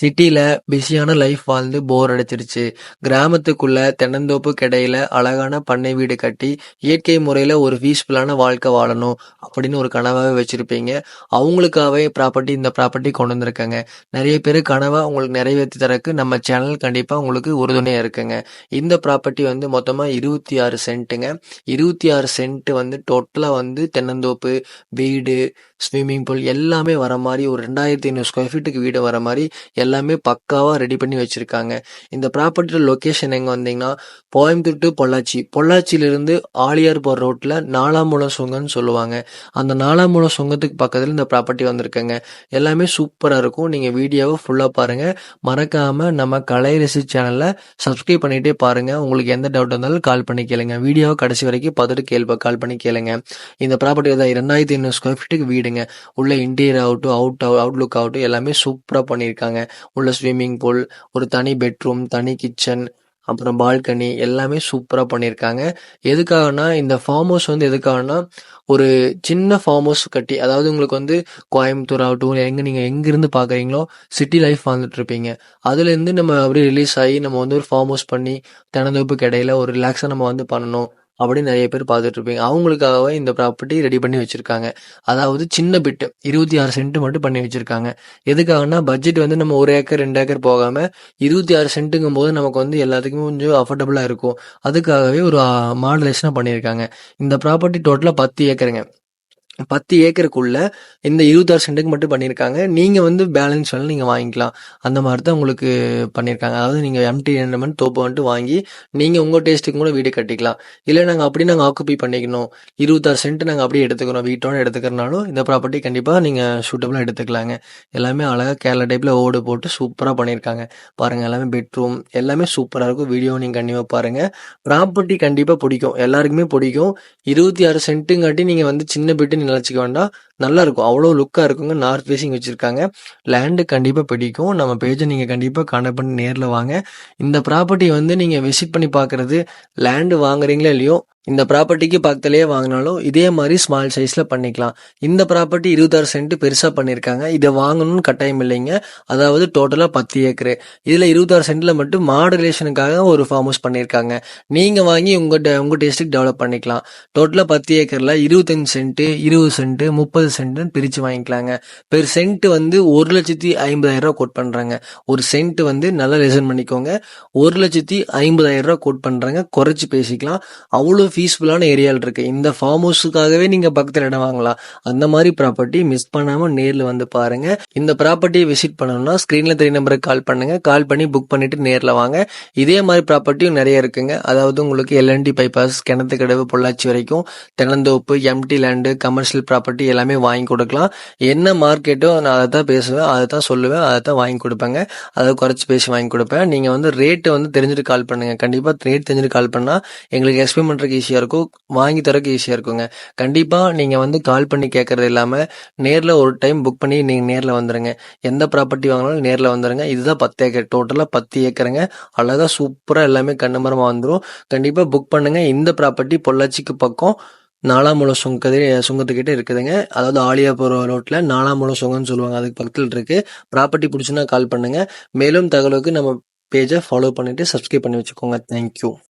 சிட்டில பிஸியான லைஃப் வாழ்ந்து போர் அடிச்சிருச்சு. கிராமத்துக்குள்ள தென்னந்தோப்பு கிடையில அழகான பண்ணை வீடு கட்டி, இயற்கை முறையில ஒரு பீஸ்ஃபுல்லான வாழ்க்கை வாழணும் அப்படின்னு ஒரு கனவாகவே வச்சிருப்பீங்க. அவங்களுக்காகவே ப்ராப்பர்ட்டி இந்த ப்ராப்பர்ட்டி கொண்டு வந்திருக்கேங்க. நிறைய பேர் கனவை உங்களுக்கு நிறைவேற்றி தரக்கு நம்ம சேனல் கண்டிப்பா உங்களுக்கு உறுதுணையா இருக்குங்க. இந்த ப்ராப்பர்ட்டி வந்து மொத்தமா 26 சென்ட்டுங்க. 26 சென்ட் வந்து டோட்டலா வந்து தென்னந்தோப்பு, வீடு, ஸ்விம்மிங் பூல் எல்லாமே வர மாதிரி ஒரு 2500 ஸ்கொயர் ஃபீட்டுக்கு வீடு வர மாதிரி எல்லாமே பக்காவாக ரெடி பண்ணி வச்சுருக்காங்க இந்த ப்ராப்பர்ட்டியோட லொக்கேஷன் எங்கே வந்தீங்கன்னா, கோயம்புத்தூர் டு பொள்ளாச்சி. பொள்ளாச்சியிலிருந்து ஆழியார் ரோட்டில் நாலாம் மூலம் சுங்கம்னு சொல்லுவாங்க. அந்த நாலாமுழம் சுங்கத்துக்கு பக்கத்தில் இந்த ப்ராப்பர்ட்டி வந்திருக்குங்க. எல்லாமே சூப்பராக இருக்கும். நீங்கள் வீடியோவை ஃபுல்லாக பாருங்கள் மறக்காமல் நம்ம கலை ரசி சேனலை சப்ஸ்கிரைப் பண்ணிகிட்டே பாருங்கள் உங்களுக்கு எந்த டவுட் இருந்தாலும் கால் பண்ணி கேளுங்க. வீடியோவை கடைசி வரைக்கும் பார்த்துட்டு கேள்வி கால் பண்ணி கேளுங்க. இந்த ப்ராப்பர்ட்டி தான் 2500 ஸ்கொயர் ஃபீட்டுக்கு வீடுங்க. உள்ள இன்டீரியர் ஆகட்டும், அவுட் அவுட்லுக் ஆகட்டும் எல்லாமே சூப்பராக பண்ணியிருக்காங்க. உள்ள ஸ்விம்மிங் பூல், ஒரு தனி பெட்ரூம், தனி கிச்சன், அப்புறம் பால்கனி எல்லாமே சூப்பரா பண்ணியிருக்காங்க. எதுக்காகன்னா, இந்த ஃபார்ம் ஹவுஸ் வந்து எதுக்காகன்னா, ஒரு சின்ன ஃபார்ம் ஹவுஸ் கட்டி அதாவது உங்களுக்கு வந்து கோயம்புத்தூர் ஆகட்டும், எங்க நீங்க எங்கிருந்து பார்க்குறீங்களோ, சிட்டி லைஃப் வாழ்ந்துட்டு இருப்பீங்க. அதுலேருந்து நம்ம அப்படியே ரிலீஸ் ஆகி நம்ம வந்து ஒரு ஃபார்ம் ஹவுஸ் பண்ணி, தென்னந்தோப்புக்கு இடையில ஒரு ரிலாக்ஸா நம்ம வந்து பண்ணணும். அப்படின்னு நிறைய பேர் பார்த்துட்டு இருப்பீங்க. அவங்களுக்காகவே இந்த ப்ராப்பர்ட்டி ரெடி பண்ணி வச்சிருக்காங்க. அதாவது சின்ன பிட்டு இருபத்தி ஆறு சென்ட் மட்டும் பண்ணி வச்சிருக்காங்க. எதுக்காகன்னா, பட்ஜெட் வந்து நம்ம ஒரு ஏக்கர், ரெண்டு ஏக்கர் போகாம 26 சென்ட்டுங்கும்போது நமக்கு வந்து எல்லாத்துக்குமே கொஞ்சம் அஃபோர்டபுளா இருக்கும். அதுக்காகவே ஒரு மாடலேஷனா பண்ணியிருக்காங்க. இந்த ப்ராப்பர்ட்டி டோட்டலா 10 ஏக்கருங்க. 10 ஏக்கருக்குள்ள இந்த 26 சென்ட்டுக்கு மட்டும் பண்ணியிருக்காங்க. நீங்க வந்து பேலன்ஸ் வேணா நீங்க வாங்கிக்கலாம். அந்த மாதிரி தான் உங்களுக்கு பண்ணியிருக்காங்க. அதாவது நீங்க எம்டி லேண்ட் தோப்பு வந்துட்டு வாங்கி, நீங்க உங்க டேஸ்ட்டுக்கு கூட வீடு கட்டிக்கலாம். இல்லை நாங்கள் அப்படியே நாங்கள் ஆக்குப்பை பண்ணிக்கணும். 26 சென்ட் நாங்கள் அப்படியே எடுத்துக்கிறோம். வீட்டோட எடுத்துக்கிறனாலும் இந்த ப்ராப்பர்ட்டி கண்டிப்பாக நீங்கள் சூட்டபிளா எடுத்துக்கலாங்க. எல்லாமே அழகாக கேரளா டைப்ல ஓடு போட்டு சூப்பராக பண்ணியிருக்காங்க. பாருங்க எல்லாமே பெட்ரூம் எல்லாமே சூப்பராக இருக்கும். வீடியோ நீங்கள் கண்டிப்பாக பாருங்க. ப்ராப்பர்ட்டி கண்டிப்பாக பிடிக்கும் எல்லாருக்குமே பிடிக்கும் இருபத்தி ஆறு சென்ட்டுங்காட்டி நீங்கள் வந்து சின்ன பெட்டு நெனச்சுக்க வேண்டாம். நல்லா இருக்கும். அவ்வளோ லுக்காக இருக்குங்க. நார்த் ஃபேஸிங் வச்சுருக்காங்க லேண்டு கண்டிப்பாக பிடிக்கும். நம்ம பேஜை நீங்கள் கண்டிப்பாக கான்டாக்ட் பண்ணி நேரில் வாங்க. இந்த ப்ராப்பர்ட்டி வந்து நீங்கள் விசிட் பண்ணி பார்க்குறது, லேண்டு வாங்குறீங்களோ இல்லையோ, இந்த ப்ராப்பர்ட்டிக்கு பக்கத்துலேயே வாங்கினாலும் இதே மாதிரி ஸ்மால் சைஸில் பண்ணிக்கலாம். இந்த ப்ராப்பர்ட்டி 26 சென்ட் பெருசாக பண்ணியிருக்காங்க. இதை வாங்கணும்னு கட்டாயம் இல்லைங்க. அதாவது டோட்டலாக பத்து ஏக்கரு. இதில் இருபத்தாறு சென்ட்டில் மட்டும் மாடுலேஷனுக்காக ஒரு ஃபார்ம் ஹவுஸ் பண்ணியிருக்காங்க. நீங்கள் வாங்கி உங்கள் உங்கள் உங்க டேஸ்ட்டுக்கு டெவலப் பண்ணிக்கலாம். டோட்டலா 10 ஏக்கர்ல 25 சென்ட், இருபது சென்ட்டு முப்பது சென்ட்ன்னு பிரித்து வாங்கிக்கலாங்க. பெர் சென்ட் வந்து 1,50,000 கோட் பண்ணுறாங்க ஒரு சென்ட் வந்து நல்லா லெசன் பண்ணிக்கோங்க. 1,50,000 கோட் பண்ணுறாங்க குறைச்சி பேசிக்கலாம். அவ்வளோ பீஸ்ஃபுல்லான ஏரியாவில் இருக்குது இந்த ஃபார்ம் ஹவுஸுக்காகவே நீங்கள் பக்கத்தில் இடம் வாங்கலாம். அந்த மாதிரி ப்ராப்பர்ட்டி மிஸ் பண்ணாமல் நேரில் வந்து பாருங்கள் இந்த ப்ராப்பர்ட்டியை விசிட் பண்ணணும்னா, ஸ்க்ரீனில் தெரிய நம்பருக்கு கால் பண்ணுங்க. கால் பண்ணி புக் பண்ணிவிட்டு நேரில் வாங்க. இதே மாதிரி ப்ராப்பர்ட்டியும் நிறைய இருக்குங்க. அதாவது உங்களுக்கு எல்என்டி பைபாஸ், கிணத்துக்கடவு, பொள்ளாச்சி வரைக்கும் தென்னந்தோப்பு, எம்டி லேண்டு கமர்ஷியல் ப்ராப்பர்ட்டி எல்லாமே வாங்கி கொடுக்கலாம். என்ன மார்க்கெட்டோ நான் அதை தான் பேசுவேன். அதை தான் சொல்லுவேன். அதை தான் வாங்கி கொடுப்பேங்க அதை குறைச்சி பேசி வாங்கி கொடுப்பேன் நீங்கள் வந்து ரேட்டு வந்து தெரிஞ்சுட்டு கால் பண்ணுங்க. கண்டிப்பாக ரேட் தெரிஞ்சுட்டு கால் பண்ணால் எங்களுக்கு எக்ஸ்பிளைன் பண்ணுறதுக்கு ஈஸியாக இருக்கும். வாங்கி தரக்கு ஈஸியாக இருக்குங்க. கண்டிப்பாக நீங்கள் வந்து கால் பண்ணி கேட்கறது இல்லாமல் நேரில் ஒரு டைம் புக் பண்ணி நீங்கள் நேரில் வந்துடுங்க எந்த ப்ராப்பர்ட்டி வாங்கினாலும் நேரில் வந்துடுங்க இதுதான் 10 ஏக்கர். டோட்டலாக பத்து ஏக்கருங்க. அழகாக சூப்பராக எல்லாமே கண்ணுமரமாக வந்துடும் கண்டிப்பாக புக் பண்ணுங்கள் இந்த ப்ராப்பர்ட்டி பொள்ளாச்சிக்கு பக்கம் நாலாமுழம் சுங்கது சுங்கத்துக்கிட்ட இருக்குதுங்க. அதாவது ஆழியார் ரோட்டில் நாலாமுழம் சுங்கம்னு சொல்லுவாங்க. அதுக்கு பக்கத்தில் இருக்கு. ப்ராப்பர்ட்டி பிடிச்சுன்னா கால் பண்ணுங்க. மேலும் தகவலுக்கு நம்ம பேஜை ஃபாலோ பண்ணிட்டு சப்ஸ்கிரைப் பண்ணி வச்சுக்கோங்க. Thank you.